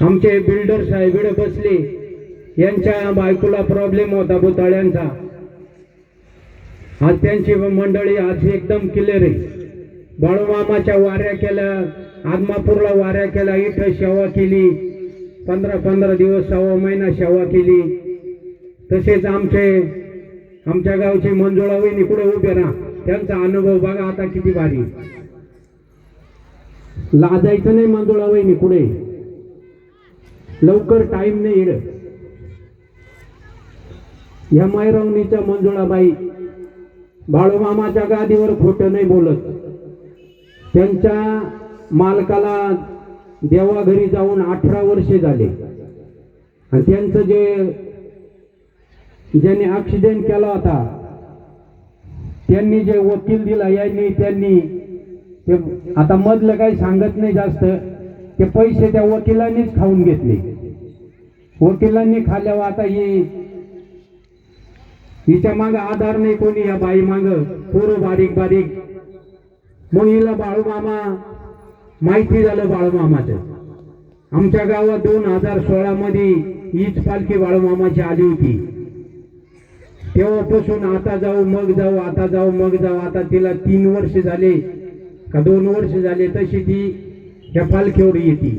आमचे बिल्डर साहेब बसले. यांच्या बायकोला प्रॉब्लेम होता भुताळ्यांचा आज त्यांची मंडळी आज एकदम क्लिअर आहे. बाळूमामाच्या वाऱ्या केल्या आदमापूरला वाऱ्या केल्या इथं सेवा केली. पंधरा पंधरा दिवस सव्वा महिना सेवा केली. तसेच आमचे आमच्या गावचे मंजुळा वहिनी कुठे उभे राहा. त्यांचा अनुभव बघा आता किती भारी. लाजायचं नाही मंजुळा वहिनी कुठे? लवकर टाइम नाही येणं या मायरावणीच्या मंजुळाबाई बाळूमामाच्या गादीवर खोटं नाही बोलत. त्यांच्या मालकाला देवाघरी जाऊन अठरा वर्षे झाले. आणि त्यांचं जे ज्यांनी ॲक्सिडेंट केला होता त्यांनी जे वकील दिला यांनी त्यांनी ते आता मधलं काही सांगत नाही जास्त. ते पैसे त्या वकिलांनीच खाऊन घेतले. वकिलांनी खाल्यावर आता ही हिच्या माग आधार नाही कोणी या बाई माग. पोरं बारीक बारीक. मग हिला बाळूमामा माहिती झालं बाळूमामाचं. आमच्या गावात दोन हजार सोळा मध्ये हीच पालखी बाळूमामाची आली होती. तेव्हापासून आता जाऊ मग जाऊ आता जाऊ मग जाऊ. आता तिला तीन वर्ष झाले. का दोन वर्ष झाले तशी ती ह्या पालखीवर येते.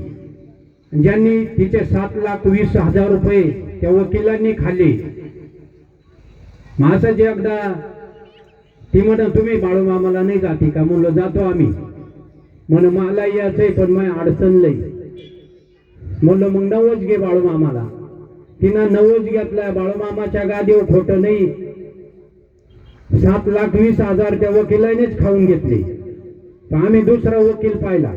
ज्यांनी तिचे सात लाख वीस हजार रुपये त्या वकिलांनी खाल्ले. माझं जे एकदा ती म्हण तुम्ही बाळूमामाला नाही जाते का? म्हणलं जातो आम्ही. म्हण मला यायचंय पण मी अडचण लई. म्हणलं मग नवज घे बाळूमामाला तिनं नवच घेतलाय बाळूमामाच्या गादीवर खोटं नाही. सात लाख वीस हजार त्या वकिलानेच खाऊन घेतले. तर आम्ही दुसरा वकील पाहिला.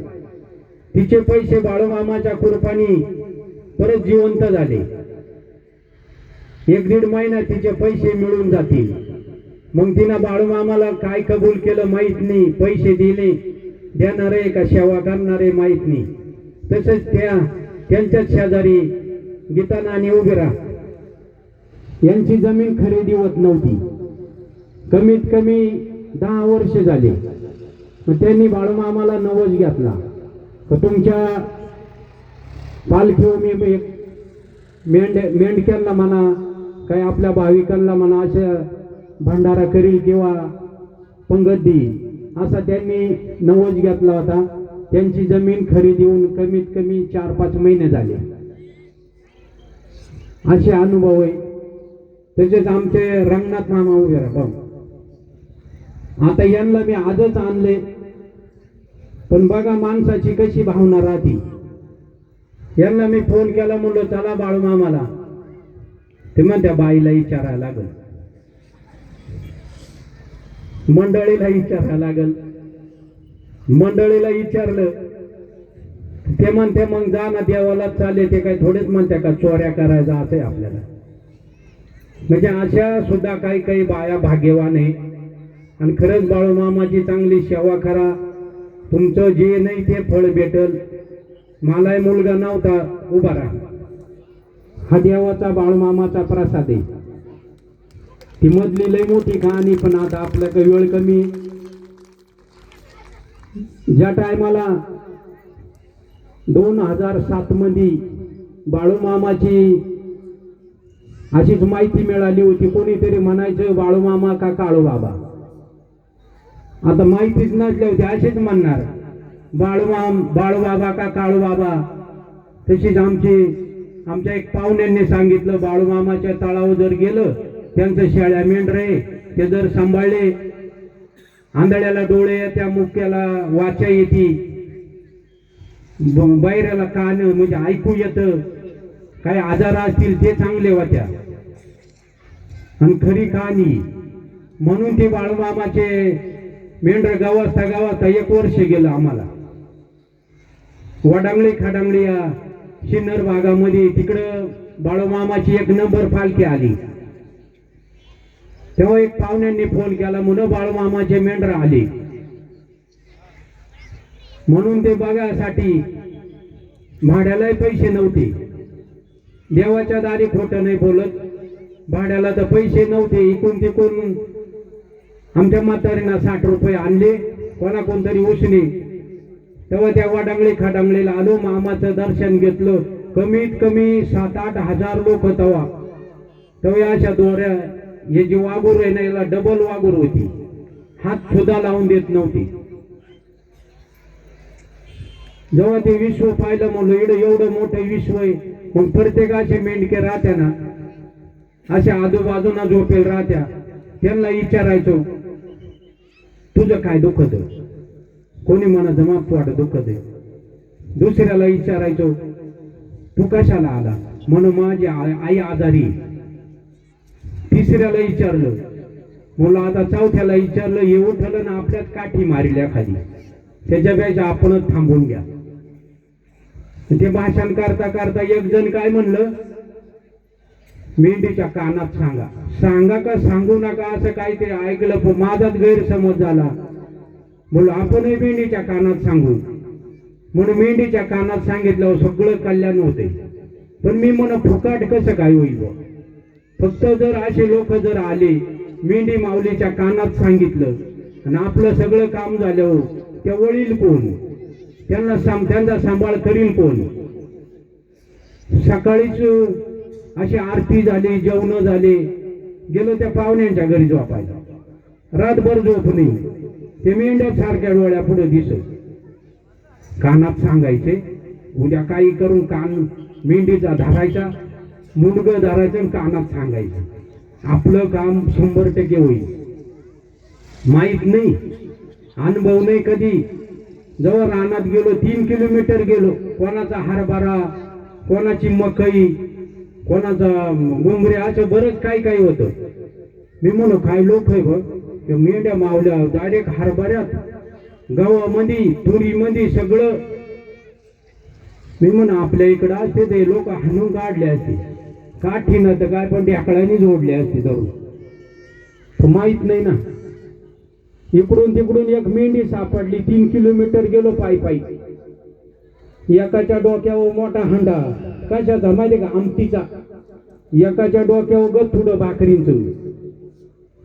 तिचे पैसे बाळूमामाच्या कुरपानी परत जिवंत झाले. एक दीड महिना तिचे पैसे मिळून जातील. मग तिनं बाळूमामाला काय कबूल केलं माहीत नाही. पैसे दिले. देणारे का सेवा करणारे माहीत नाही. तसेच त्या त्यांच्याच शेजारी गीता आणि उभेरा राहा. यांची जमीन खरेदी होत नव्हती. कमीत कमी दहा वर्ष झाले. मग त्यांनी बाळूमामाला नवस घेतला. तुमच्या पालखीवर मी मेंढ मेंढक्यांना म्हणा काही आपल्या भाविकांना म्हणा अशा भंडारा करील किंवा पंगत देईल. असा त्यांनी नवज घेतला होता. त्यांची जमीन खरेदी होऊन कमीत कमी चार पाच महिने झाले. असे अनुभव आहे. तसेच आमचे रंगनाथ मामा उभे राहा. आता यांना मी आजच आणले. पण बघा माणसाची कशी भावना राहते. यांना मी फोन केला म्हणलो चला बाळू मामाला. ते म्हणत्या बाईला विचारायला लागल. मंडळीला विचारायला लागल. मंडळीला विचारलं ते म्हणते मग जा ना देवाला चालले. ते काही थोडेच म्हणते का चोऱ्या करायचा असे आहे आपल्याला. म्हणजे अशा सुद्धा काही काही बाया भाग्यवान आहे. आणि खरंच बाळूमामाची चांगली सेवा करा. तुमचं जे नाही ते फळ भेटल. मलाही मुलगा नव्हता उभा राहा. हा देवाचा बाळूमामाचा प्रसाद आहे. ती मधली लय मोठी कहाणी पण आता आपल्या काही वेळ कमी ज्या टायमाला दोन हजार सात मध्ये बाळूमामाची अशीच माहिती मिळाली होती कोणीतरी म्हणायचं बाळूमामा का काळू बाबा आता माहितीच नसल्या होती असेच म्हणणार बाळूमाम बाळूबाबा का काळूबाबा? तशीच आमची आमच्या एक पाहुण्यांनी सांगितलं बाळूमामाच्या तळावर जर गेलं त्यांचं शेळ्या मेंढरे ते जर सांभाळले आंधळ्याला डोळे त्या मुक्याला वाचा येते. बैऱ्याला बैराला कान म्हणजे ऐकू येतं. काही आजार असतील ते चांगले होत्या. आणि खरी कहाणी म्हणून ते बाळूमामाचे मेंढर गावाचा गावाचा एक वर्ष गेलं आम्हाला. वडांगळी खाडांगळी या सिन्नर भागामध्ये तिकडं बाळूमामाची एक नंबर पालखी आली. तेव्हा एक पाहुण्यांनी फोन केला म्हणून बाळूमामाचे मेंढर आले. म्हणून ते बघासाठी भाड्यालाही पैसे नव्हते. देवाच्या दारी खोटं नाही बोलत. भाड्याला तर पैसे नव्हते. इकून तिकून आमच्या म्हातारीनं साठ रुपये आणले कोणा कोणतरी उसने? तेव्हा त्या वाडांगळे खाडांगळीला आलो मामाचं दर्शन घेतलं. कमीत कमी सात आठ हजार लोक तवा. तेव्हा अशा दोऱ्या हे जी वागूर आहे ना याला डबल वागूर होती. हात सुद्धा लावून देत नव्हती. जेव्हा ते विश्व पाहिलं म्हणलं इकडं एवढं मोठं विश्व आहे. मग प्रत्येकाचे मेंढके राहत्या ना अशा आजूबाजूना झोपेल राहत्या. त्यांना विचारायचो तुझं काय दुखत कोणी म्हणा मग वाट दुःख दे? दुसऱ्याला विचारायचो तू कशाला आला? म्हणून माझी आई आजारी. तिसऱ्याला विचारलं म्हणलं आता चौथ्याला विचारलं हे उठलं ना आपल्यात काठी मारिल्या खाली त्याच्यापेक्षा आपणच थांबून घ्या. ते भाषण करता करता एक जण काय म्हणलं मेंढीच्या कानात सांगा. सांगा का सांगू नका असं काहीतरी ऐकलं पण माझाच गैरसमज झाला. म्हणून आपणही मेंढीच्या कानात सांगू. म्हणून मेंढीच्या कानात सांगितलं सगळं कल्याण होते. पण मी म्हण फुकाट कसं काय होईल फक्त जर असे लोक जर आले मेंढी माऊलीच्या कानात सांगितलं आणि आपलं सगळं काम झालं त्या वळील कोण? त्यांना साम सांभाळ करील कोण? सकाळीच अशी आरती झाली जेवण झाले. गेलो त्या पाहुण्यांच्या घरी झोपायला. रातभर झोप नाही ते मेंढ्या सारख्या डोळ्या पुढे दिसत. कानात सांगायचे उद्या काही करून कान मेंढीचा धरायचा मुंडग धरायचं आणि कानात सांगायचं. आपलं काम शंभर टक्के होईल. माहीत नाही अनुभव नाही कधी. जवळ रानात गेलो तीन किलोमीटर गेलो. कोणाचा हरभरा कोणाची मकई कोणाचा मुंबरे असं बरंच काही काही होतं. मी म्हणू काय लोक आहे बघ. ते मेंढ्या मावल्या डायरेक्ट हरभऱ्यात गव्हामध्ये तुरीमध्ये सगळं. मी म्हण आपल्या इकडं असते ते लोक हाणून काढले असते. काठी न तर काय पण ढेकळाने जोडले असते धरून. माहीत माहीत नाही ना. इकडून तिकडून एक मेंढी सापडली तीन किलोमीटर गेलो पायी पायी. एकाच्या डोक्यावर मोठा हंडा. कशाचा? माहिती का? आमटीचा. एकाच्या डोक्यावर गथुडं भाकरींच.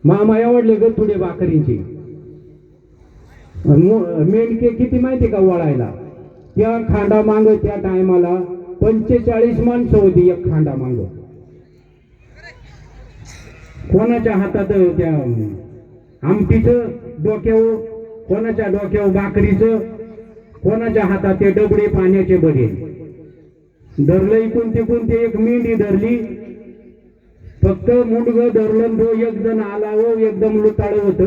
मामा आवडले गथुडे भाकरींचे. मेंढके किती माहिती का वळायला? त्या खांडा मांग त्या टायमाला पंचेचाळीस माणसं होती एक खांडा मांग. कोणाच्या हातात त्या आमटीचं डोक्यावर कोणाच्या डोक्यावर भाकरीचं कोणाच्या हातात ते डबडे पाण्याचे बरे धरलं इकून तिकून ते एक मेंढी धरली. फक्त मुंडग धरलं तो एक जण आला हो एकदम लुताळ होत.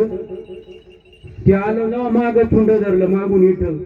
ते आलं ना माग थुंड धरलं मागून इथं.